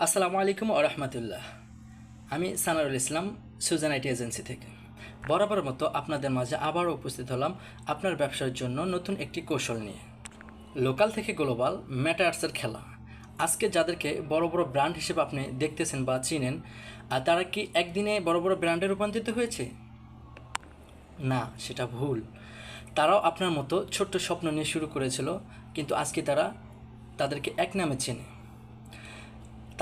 আসসালামু আলাইকুম আরহামতুল্লাহ আমি সানারুল ইসলাম সুজান আইটি এজেন্সি থেকে। বরাবর মতো আপনাদের মাঝে আবারও উপস্থিত হলাম আপনার ব্যবসার জন্য নতুন একটি কৌশল নিয়ে। লোকাল থেকে গ্লোবাল ম্যাটার্সের খেলা। আজকে যাদেরকে বড় বড় ব্র্যান্ড হিসেবে আপনি দেখতেছেন বা চিনেন, আর তারা কি একদিনে বড় বড় ব্র্যান্ডে রূপান্তরিত হয়েছে? না, সেটা ভুল। তারাও আপনার মতো ছোট্ট স্বপ্ন নিয়ে শুরু করেছিল, কিন্তু আজকে তারা তাদেরকে এক নামে চেনে।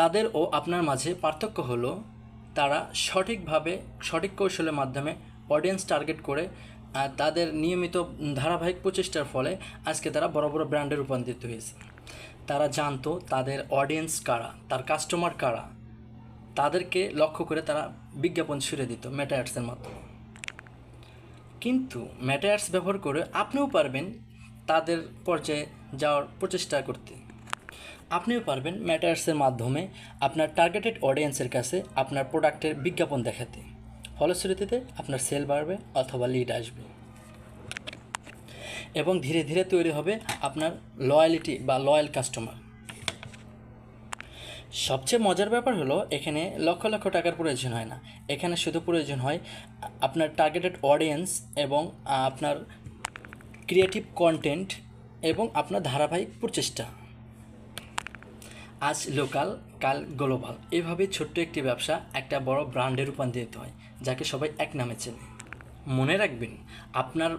তাদের ও আপনার মাঝে পার্থক্য হলো, তারা সঠিকভাবে, সঠিক কৌশলের মাধ্যমে অডিয়েন্স টার্গেট করে তাদের নিয়মিত ধারাবাহিক প্রচেষ্টার ফলে আজকে তারা বড় বড় ব্র্যান্ডে রূপান্তরিত হয়েছে। তারা জানতো তাদের অডিয়েন্স কারা, তার কাস্টমার কারা, তাদেরকে লক্ষ্য করে তারা বিজ্ঞাপন ছুড়ে দিত মেটা অ্যাডসের মাধ্যমে। কিন্তু মেটা অ্যাডস ব্যবহার করে আপনিও পারবেন তাদের পর্যায়ে যাওয়ার প্রচেষ্টা করতে। আপনিও পারবেন ম্যাটার্সের মাধ্যমে আপনার টার্গেটেড অডিয়েন্সের কাছে আপনার প্রোডাক্টের বিজ্ঞাপন দেখাতে। ফলশ্রুতিতে আপনার সেল বাড়বে অথবা লিড আসবে। এবং ধীরে ধীরে তৈরি হবে আপনার লয়ালিটি বা লয়াল কাস্টমার সবচেয়ে মজার ব্যাপার হলো, এখানে লক্ষ লক্ষ টাকার প্রয়োজন হয় না। এখানে শুধু প্রয়োজন হয় আপনার টার্গেটেড অডিয়েন্স এবং আপনার ক্রিয়েটিভ কন্টেন্ট এবং আপনার ধারাবাহিক প্রচেষ্টা। আজ লোকাল, কাল গ্লোবাল। এভাবে ছোট্ট একটি ব্যবসা একটা বড় ব্র্যান্ডে রূপান্তরিত হয়, যাকে সবাই এক নামে চেনে। মনে রাখবেন, আপনার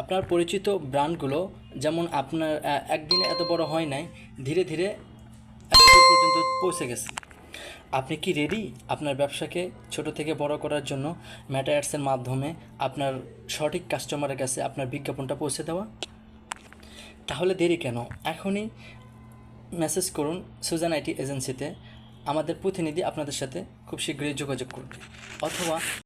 আপনার পরিচিত ব্র্যান্ডগুলো যেমন আপনার একদিনে এত বড় হয় নাই, ধীরে ধীরে পর্যন্ত পৌঁছে গেছে। আপনি কি রেডি আপনার ব্যবসাকে ছোট থেকে বড় করার জন্য মেটা অ্যাডসের মাধ্যমে আপনার সঠিক কাস্টমারের কাছে আপনার বিজ্ঞাপনটা পৌঁছে দেওয়া? তাহলে দেরি কেন? এখনই মেসেজ করুন সুজান আইটি এজেন্সিতে। আমাদের প্রতিনিধি আপনাদের সাথে খুব শীঘ্রই যোগাযোগ করবে। অথবা